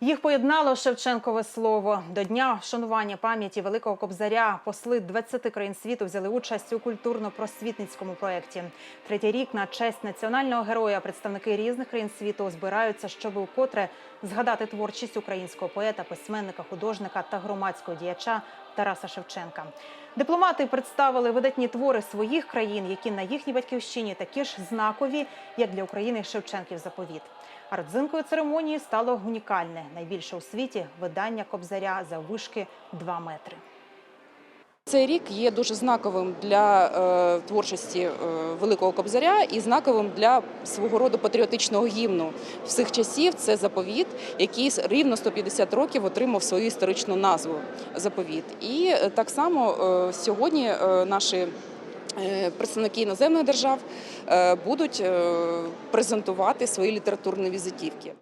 Їх поєднало Шевченкове слово. До дня вшанування пам'яті Великого Кобзаря посли 20 країн світу взяли участь у культурно-просвітницькому проєкті. Третій рік на честь національного героя представники різних країн світу збираються, щоб укотре згадати творчість українського поета, письменника, художника та громадського діяча Тараса Шевченка. Дипломати представили видатні твори своїх країн, які на їхній батьківщині такі ж знакові, як для України Шевченків заповіт. А родзинкою церемонії стало унікальне, найбільше у світі видання Кобзаря за вишки 2 метри. Цей рік є дуже знаковим для е, творчості е, Великого Кобзаря і знаковим для свого роду патріотичного гімну всіх часів. Це заповіт, який рівно 150 років отримав свою історичну назву заповіт. І е, так само е, сьогодні е, наші. е, Представники іноземних держав е, будуть презентувати свої літературні візитівки.